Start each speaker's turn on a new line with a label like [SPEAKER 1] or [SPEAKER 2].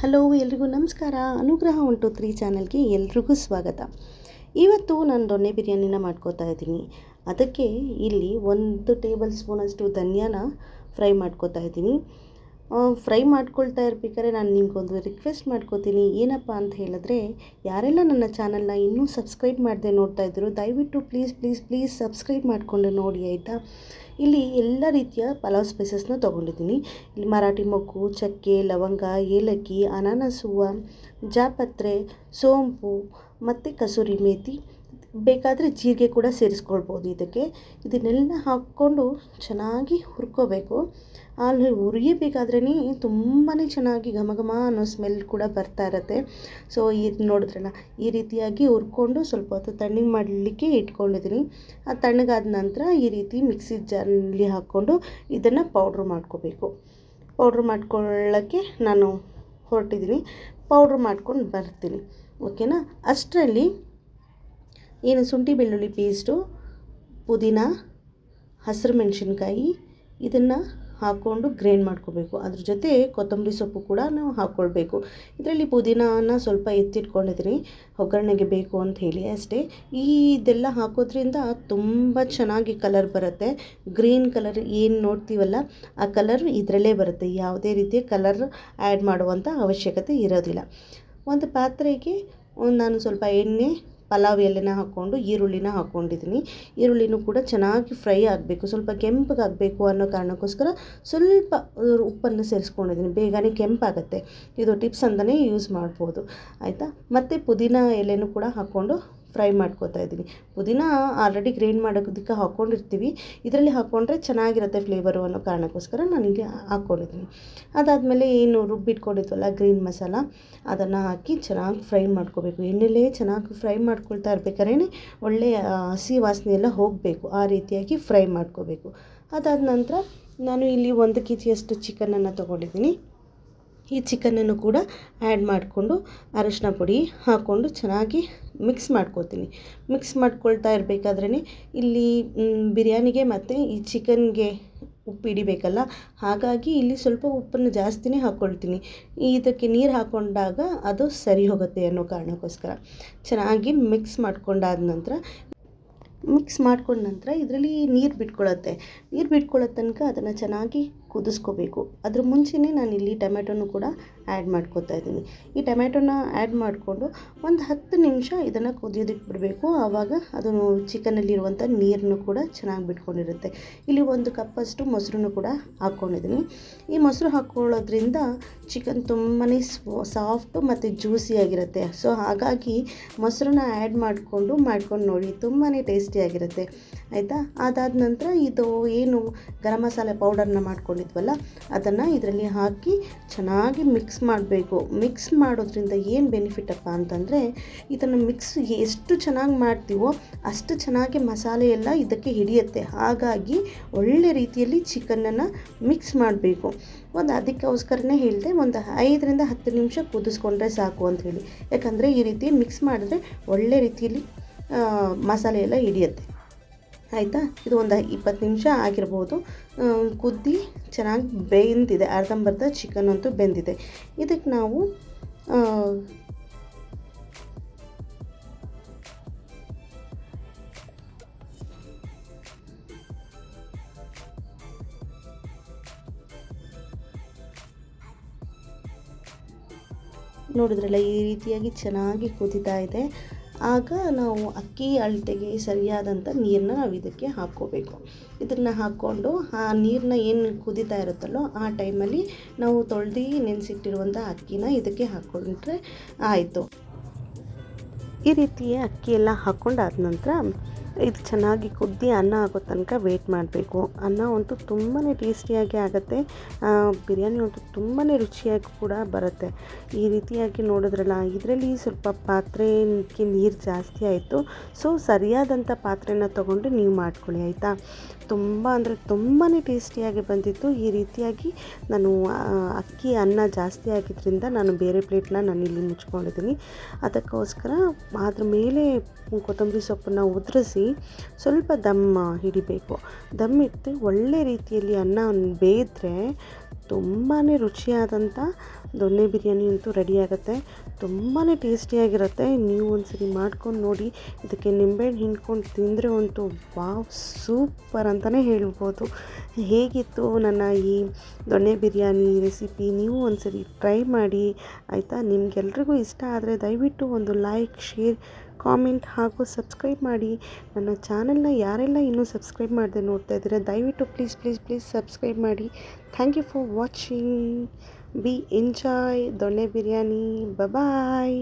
[SPEAKER 1] Hello, ಎಲ್ರಿಗೂ ನಮಸ್ಕಾರ. ಅನುಗ್ರಹ ಉಂಟು ತ್ರೀ ಚಾನಲ್ಗೆ ಎಲ್ರಿಗೂ ಸ್ವಾಗತ. ಇವತ್ತು ನಾನು ದೊಣ್ಣೆ ಬಿರಿಯಾನಿನ ಮಾಡ್ಕೋತಾ ಇದ್ದೀನಿ. ಅದಕ್ಕೆ ಇಲ್ಲಿ ಒಂದು ಟೇಬಲ್ ಸ್ಪೂನಷ್ಟು ಧನಿಯಾನ ಫ್ರೈ ಮಾಡ್ಕೋತಾ ಇದ್ದೀನಿ. ಫ್ರೈ ಮಾಡ್ಕೊಳ್ತಾ ಇರ್ಬೇಕಾದ್ರೆ ನಾನು ನಿಮಗೊಂದು ರಿಕ್ವೆಸ್ಟ್ ಮಾಡ್ಕೋತೀನಿ. ಏನಪ್ಪ ಅಂತ ಹೇಳಿದ್ರೆ, ಯಾರೆಲ್ಲ ನನ್ನ ಚಾನಲ್ನ ಇನ್ನೂ ಸಬ್ಸ್ಕ್ರೈಬ್ ಮಾಡದೆ ನೋಡ್ತಾ ಇದ್ದರು ದಯವಿಟ್ಟು ಪ್ಲೀಸ್ ಪ್ಲೀಸ್ ಪ್ಲೀಸ್ ಸಬ್ಸ್ಕ್ರೈಬ್ ಮಾಡಿಕೊಂಡು ನೋಡಿ, ಆಯಿತಾ? ಇಲ್ಲಿ ಎಲ್ಲ ರೀತಿಯ ಪಲಾವ್ ಸ್ಪೈಸಸ್ನ ತೊಗೊಂಡಿದ್ದೀನಿ. ಇಲ್ಲಿ ಮರಾಠಿ ಮೊಗ್ಗು, ಚಕ್ಕೆ, ಲವಂಗ, ಏಲಕ್ಕಿ, ಅನಾನಸ್, ಹೂವು, ಜಾಪತ್ರೆ, ಸೋಂಪು, ಮತ್ತು ಕಸೂರಿ ಮೇಥಿ ಬೇಕಾದರೆ ಜೀರಿಗೆ ಕೂಡ ಸೇರಿಸ್ಕೊಳ್ಬೋದು ಇದಕ್ಕೆ. ಇದನ್ನೆಲ್ಲ ಹಾಕ್ಕೊಂಡು ಚೆನ್ನಾಗಿ ಹುರ್ಕೋಬೇಕು. ಅಲ್ಲಿ ಹುರಿಯಬೇಕಾದ್ರೇ ತುಂಬಾ ಚೆನ್ನಾಗಿ ಘಮ ಘಮ ಅನ್ನೋ ಸ್ಮೆಲ್ ಕೂಡ ಬರ್ತಾ ಇರುತ್ತೆ. ಸೊ ಇದು ನೋಡಿದ್ರಲ್ಲ, ಈ ರೀತಿಯಾಗಿ ಹುರ್ಕೊಂಡು ಸ್ವಲ್ಪ ಹೊತ್ತು ತಣ್ಣಗೆ ಮಾಡಲಿಕ್ಕೆ ಇಟ್ಕೊಂಡಿದ್ದೀನಿ. ಆ ತಣ್ಣಗಾದ ನಂತರ ಈ ರೀತಿ ಮಿಕ್ಸಿ ಜಾರಲ್ಲಿ ಹಾಕ್ಕೊಂಡು ಇದನ್ನು ಪೌಡ್ರ್ ಮಾಡ್ಕೋಬೇಕು. ಪೌಡ್ರ್ ಮಾಡ್ಕೊಳ್ಳೋಕ್ಕೆ ನಾನು ಹೊರಟಿದ್ದೀನಿ. ಪೌಡ್ರ್ ಮಾಡ್ಕೊಂಡು ಬರ್ತೀನಿ. ಓಕೆನಾ? ಅಷ್ಟರಲ್ಲಿ ಏನು ಶುಂಠಿ ಬೆಳ್ಳುಳ್ಳಿ ಪೇಸ್ಟು ಪುದೀನ, ಹಸಿರು ಮೆಣಸಿನ್ಕಾಯಿ ಇದನ್ನು ಹಾಕ್ಕೊಂಡು ಗ್ರೈಂಡ್ ಮಾಡ್ಕೋಬೇಕು. ಅದ್ರ ಜೊತೆ ಕೊತ್ತಂಬರಿ ಸೊಪ್ಪು ಕೂಡ ನಾವು ಹಾಕ್ಕೊಳ್ಬೇಕು ಇದರಲ್ಲಿ ಪುದೀನಾನ ಸ್ವಲ್ಪ ಎತ್ತಿಟ್ಕೊಂಡಿದ್ದೀನಿ. ಒಗ್ಗರಣೆಗೆ ಬೇಕು ಅಂತ ಹೇಳಿ ಅಷ್ಟೇ. ಈ ಇದೆಲ್ಲ ಹಾಕೋದ್ರಿಂದ ತುಂಬ ಚೆನ್ನಾಗಿ ಕಲರ್ ಬರುತ್ತೆ. ಗ್ರೀನ್ ಕಲರ್ ಏನು ನೋಡ್ತೀವಲ್ಲ, ಆ ಕಲರ್ ಇದರಲ್ಲೇ ಬರುತ್ತೆ. ಯಾವುದೇ ರೀತಿಯ ಕಲರ್ ಆ್ಯಡ್ ಮಾಡುವಂಥ ಅವಶ್ಯಕತೆ ಇರೋದಿಲ್ಲ. ಒಂದು ಪಾತ್ರೆಗೆ ನಾನು ಸ್ವಲ್ಪ ಎಣ್ಣೆ ಪಲಾವ್ ಎಲೆನ ಹಾಕ್ಕೊಂಡು ಈರುಳ್ಳಿನ ಹಾಕ್ಕೊಂಡಿದ್ದೀನಿ. ಈರುಳ್ಳಿನೂ ಕೂಡ ಚೆನ್ನಾಗಿ ಫ್ರೈ ಆಗಬೇಕು. ಸ್ವಲ್ಪ ಕೆಂಪಗಾಗಬೇಕು ಅನ್ನೋ ಕಾರಣಕ್ಕೋಸ್ಕರ ಸ್ವಲ್ಪ ಉಪ್ಪನ್ನು ಸೇರಿಸ್ಕೊಂಡಿದ್ದೀನಿ. ಬೇಗನೆ ಕೆಂಪಾಗುತ್ತೆ. ಇದು ಟಿಪ್ಸ್ ಅಂತಲೇ ಯೂಸ್ ಮಾಡ್ಬೋದು. ಆಯಿತಾ? ಮತ್ತು ಪುದೀನ ಎಲೆನೂ ಕೂಡ ಹಾಕ್ಕೊಂಡು ಫ್ರೈ ಮಾಡ್ಕೋತಾ ಇದ್ದೀನಿ. ಪುದೀನ ಆಲ್ರೆಡಿ ಗ್ರೈಂಡ್ ಮಾಡೋದಕ್ಕೆ ಹಾಕ್ಕೊಂಡಿರ್ತೀವಿ ಇದರಲ್ಲಿ ಹಾಕ್ಕೊಂಡ್ರೆ ಚೆನ್ನಾಗಿರುತ್ತೆ ಫ್ಲೇವರು ಅನ್ನೋ ಕಾರಣಕ್ಕೋಸ್ಕರ ನಾನು ಇಲ್ಲಿ ಹಾಕ್ಕೊಂಡಿದ್ದೀನಿ ಅದಾದಮೇಲೆ ಏನು ರುಬ್ಬಿಟ್ಕೊಂಡಿದ್ವಲ್ಲ ಗ್ರೀನ್ ಮಸಾಲ, ಅದನ್ನು ಹಾಕಿ ಚೆನ್ನಾಗಿ ಫ್ರೈ ಮಾಡ್ಕೋಬೇಕು. ಎಣ್ಣೆಲೇ ಚೆನ್ನಾಗಿ ಫ್ರೈ ಮಾಡ್ಕೊಳ್ತಾ ಇರ್ಬೇಕಾದ್ರೆ ಒಳ್ಳೆಯ ಹಸಿ ವಾಸನೆ ಎಲ್ಲ ಹೋಗಬೇಕು. ಆ ರೀತಿಯಾಗಿ ಫ್ರೈ ಮಾಡ್ಕೋಬೇಕು. ಅದಾದ ನಂತರ ನಾನು ಇಲ್ಲಿ ಒಂದು ಕೆ ಜಿಯಷ್ಟು ಚಿಕನನ್ನು ತೊಗೊಂಡಿದ್ದೀನಿ. ಈ ಚಿಕನನ್ನು ಕೂಡ ಆ್ಯಡ್ ಮಾಡಿಕೊಂಡು ಅರಶಿನ ಪುಡಿ ಹಾಕ್ಕೊಂಡು ಚೆನ್ನಾಗಿ ಮಿಕ್ಸ್ ಮಾಡ್ಕೋತೀನಿ. ಮಿಕ್ಸ್ ಮಾಡ್ಕೊಳ್ತಾ ಇರಬೇಕಾದ್ರೇ ಇಲ್ಲಿ ಬಿರಿಯಾನಿಗೆ ಮತ್ತು ಈ ಚಿಕನ್ಗೆ ಉಪ್ಪು ಹಿಡಿಬೇಕಲ್ಲ? ಹಾಗಾಗಿ ಇಲ್ಲಿ ಸ್ವಲ್ಪ ಉಪ್ಪನ್ನು ಜಾಸ್ತಿನೇ ಹಾಕ್ಕೊಳ್ತೀನಿ. ಇದಕ್ಕೆ ನೀರು ಹಾಕ್ಕೊಂಡಾಗ ಅದು ಸರಿ ಹೋಗುತ್ತೆ ಅನ್ನೋ ಕಾರಣಕ್ಕೋಸ್ಕರ. ಚೆನ್ನಾಗಿ ಮಿಕ್ಸ್ ಮಾಡ್ಕೊಂಡಾದ ನಂತರ ಮಿಕ್ಸ್ ಮಾಡ್ಕೊಂಡ ನಂತರ ಇದರಲ್ಲಿ ನೀರು ಬಿಟ್ಕೊಳತ್ತೆ. ನೀರು ಬಿಟ್ಕೊಳ್ಳೋ ತನಕ ಅದನ್ನು ಚೆನ್ನಾಗಿ ಕುದಿಸ್ಕೋಬೇಕು. ಅದ್ರ ಮುಂಚೆನೇ ನಾನು ಇಲ್ಲಿ ಟೊಮೆಟೊನು ಕೂಡ ಆ್ಯಡ್ ಮಾಡ್ಕೋತಾ ಇದ್ದೀನಿ. ಈ ಟೊಮೆಟೊನ ಆ್ಯಡ್ ಮಾಡಿಕೊಂಡು ಒಂದು ಹತ್ತು ನಿಮಿಷ ಇದನ್ನು ಕುದಿಯೋದಕ್ಕೆ ಬಿಡಬೇಕು. ಆವಾಗ ಅದನ್ನು ಚಿಕನಲ್ಲಿರುವಂಥ ನೀರನ್ನು ಕೂಡ ಚೆನ್ನಾಗಿ ಬಿಟ್ಕೊಂಡಿರುತ್ತೆ. ಇಲ್ಲಿ ಒಂದು ಕಪ್ಪಷ್ಟು ಮೊಸರನ್ನು ಕೂಡ ಹಾಕ್ಕೊಂಡಿದ್ದೀನಿ ಈ ಮೊಸರು ಹಾಕ್ಕೊಳ್ಳೋದ್ರಿಂದ ಚಿಕನ್ ತುಂಬಾ ಸಾಫ್ಟು ಮತ್ತು ಜ್ಯೂಸಿಯಾಗಿರುತ್ತೆ ಸೊ ಹಾಗಾಗಿ ಮೊಸರನ್ನ ಆ್ಯಡ್ ಮಾಡಿಕೊಂಡು, ಮಾಡ್ಕೊಂಡು ನೋಡಿ ತುಂಬಾ ಟೇಸ್ಟಿಯಾಗಿರುತ್ತೆ ಆಯಿತಾ? ಅದಾದ ನಂತರ ಇದು ಏನು ಗರಂ ಮಸಾಲೆ ಪೌಡರ್ನ ಮಾಡ್ಕೊಂಡಿದ್ವಲ್ಲ, ಅದನ್ನು ಇದರಲ್ಲಿ ಹಾಕಿ ಚೆನ್ನಾಗಿ ಮಿಕ್ಸ್ ಮಾಡಬೇಕು. ಮಿಕ್ಸ್ ಮಾಡೋದ್ರಿಂದ ಏನು ಬೆನಿಫಿಟಪ್ಪ ಅಂತಂದರೆ, ಇದನ್ನು ಮಿಕ್ಸ್ ಎಷ್ಟು ಚೆನ್ನಾಗಿ ಮಾಡ್ತೀವೋ ಅಷ್ಟು ಚೆನ್ನಾಗಿ ಮಸಾಲೆ ಎಲ್ಲ ಇದಕ್ಕೆ ಹಿಡಿಯುತ್ತೆ. ಹಾಗಾಗಿ ಒಳ್ಳೆ ರೀತಿಯಲ್ಲಿ ಚಿಕನನ್ನು ಮಿಕ್ಸ್ ಮಾಡಬೇಕು. ಒಂದು ಅದಕ್ಕೋಸ್ಕರನೇ ಹೇಳಿದೆ, ಒಂದು ಐದರಿಂದ ಹತ್ತು ನಿಮಿಷ ಕುದಿಸ್ಕೊಂಡ್ರೆ ಸಾಕು ಅಂತ ಹೇಳಿ. ಯಾಕಂದರೆ ಈ ರೀತಿ ಮಿಕ್ಸ್ ಮಾಡಿದ್ರೆ ಒಳ್ಳೆ ರೀತಿಯಲ್ಲಿ ಮಸಾಲೆ ಎಲ್ಲ ಹಿಡಿಯುತ್ತೆ. ಆಯಿತಾ? ಇದು ಒಂದು ಇಪ್ಪತ್ತು ನಿಮಿಷ ಆಗಿರ್ಬೋದು. ಕುದ್ದಿ ಚೆನ್ನಾಗಿ ಬೆಂದಿದೆ. ಅರ್ಧಂಬರ್ಧ ಚಿಕನ್ ಅಂತೂ ಬೆಂದಿದೆ. ಇದಕ್ಕೆ ನಾವು ನೋಡಿದ್ರಲ್ಲ, ಈ ರೀತಿಯಾಗಿ ಚೆನ್ನಾಗಿ ಕುದೀತಾ ಇದೆ. ಆಗ ನಾವು ಅಕ್ಕಿ ಅಳತೆಗೆ ಸರಿಯಾದಂಥ ನೀರನ್ನ ನಾವು ಇದಕ್ಕೆ ಹಾಕ್ಕೋಬೇಕು. ಇದನ್ನು ಹಾಕ್ಕೊಂಡು ಆ ನೀರನ್ನ ಏನು ಕುದೀತಾ ಇರುತ್ತಲ್ಲೋ ಆ ಟೈಮಲ್ಲಿ ನಾವು ತೊಳೆದು ನೆನೆಸಿಟ್ಟಿರುವಂಥ ಅಕ್ಕಿನ ಇದಕ್ಕೆ ಹಾಕ್ಕೊಂಡ್ರೆ ಆಯಿತು. ಈ ರೀತಿಯ ಅಕ್ಕಿ ಎಲ್ಲ ಹಾಕ್ಕೊಂಡಾದ ನಂತರ ಇದು ಚೆನ್ನಾಗಿ ಕುದ್ದಿ ಅನ್ನ ಆಗೋ ತನಕ ವೇಟ್ ಮಾಡಬೇಕು. ಅನ್ನ ಅಂತೂ ತುಂಬಾ ಟೇಸ್ಟಿಯಾಗಿ ಆಗುತ್ತೆ. ಬಿರಿಯಾನಿ ಅಂತೂ ತುಂಬಾ ರುಚಿಯಾಗಿ ಕೂಡ ಬರುತ್ತೆ. ಈ ರೀತಿಯಾಗಿ ನೋಡಿದ್ರಲ್ಲ, ಇದರಲ್ಲಿ ಸ್ವಲ್ಪ ಪಾತ್ರೆಗೆ ನೀರು ಜಾಸ್ತಿ ಆಯಿತು. ಸೊ ಸರಿಯಾದಂಥ ಪಾತ್ರೆನ ತೊಗೊಂಡು ನೀವು ಮಾಡ್ಕೊಳ್ಳಿ, ಆಯಿತಾ? ತುಂಬ ಅಂದರೆ ತುಂಬಾ ಟೇಸ್ಟಿಯಾಗಿ ಬಂದಿತ್ತು. ಈ ರೀತಿಯಾಗಿ ನಾನು ಅಕ್ಕಿ ಅನ್ನ ಜಾಸ್ತಿ ಆಗಿದ್ದರಿಂದ ನಾನು ಬೇರೆ ಪ್ಲೇಟ್ನ ನಾನು ಇಲ್ಲಿ ಮುಚ್ಕೊಂಡಿದ್ದೀನಿ. ಅದಕ್ಕೋಸ್ಕರ ಅದ್ರ ಮೇಲೆ ಕೊತ್ತಂಬರಿ ಸೊಪ್ಪನ್ನು ಉದುರಿಸಿ ಸ್ವಲ್ಪ ದಮ್ ಹಿಡಿಬೇಕು. ದಮ್ ಇಟ್ಟು ಒಳ್ಳೆ ರೀತಿಯಲ್ಲಿ ಅನ್ನ ಬೇಯಿದ್ರೆ ತುಂಬಾ ರುಚಿಯಾದಂಥ ದೊಣ್ಣೆ ಬಿರಿಯಾನಿ ಅಂತೂ ರೆಡಿ ಆಗುತ್ತೆ. ತುಂಬಾ ಟೇಸ್ಟಿಯಾಗಿರುತ್ತೆ ನೀವು ಒಂದ್ಸರಿ ಮಾಡ್ಕೊಂಡು ನೋಡಿ, ಇದಕ್ಕೆ ನಿಂಬೆಹಣ್ಣು ಹಿಂಡ್ಕೊಂಡು ತಿಂದರೆ ಅಂತೂ ವಾವ್ ಸೂಪರ್ ಅಂತಲೇ ಹೇಳ್ಬೋದು. ಹೇಗಿತ್ತು ನನ್ನ ಈ ದೊಣ್ಣೆ ಬಿರಿಯಾನಿ ರೆಸಿಪಿ ನೀವು ಒಂದ್ಸರಿ ಟ್ರೈ ಮಾಡಿ, ಆಯಿತಾ? ನಿಮಗೆಲ್ರಿಗೂ ಇಷ್ಟ ಆದರೆ ದಯವಿಟ್ಟು ಒಂದು ಲೈಕ್ ಶೇರ್ ಕಾಮೆಂಟ್ ಹಾಗೂ ಸಬ್ಸ್ಕ್ರೈಬ್ ಮಾಡಿ. ನನ್ನ ಚಾನಲ್ನ ಯಾರೆಲ್ಲ ಇನ್ನೂ ಸಬ್ಸ್ಕ್ರೈಬ್ ಮಾಡದೆ ನೋಡ್ತಾ ಇದ್ದೀರಾ, ದಯವಿಟ್ಟು ಪ್ಲೀಸ್ ಪ್ಲೀಸ್ ಪ್ಲೀಸ್ ಸಬ್ಸ್ಕ್ರೈಬ್ ಮಾಡಿ. Thank you for watching. Be enjoy. ದೊಣ್ಣೆ ಬಿರಿಯಾನಿ. ಬಾಯ್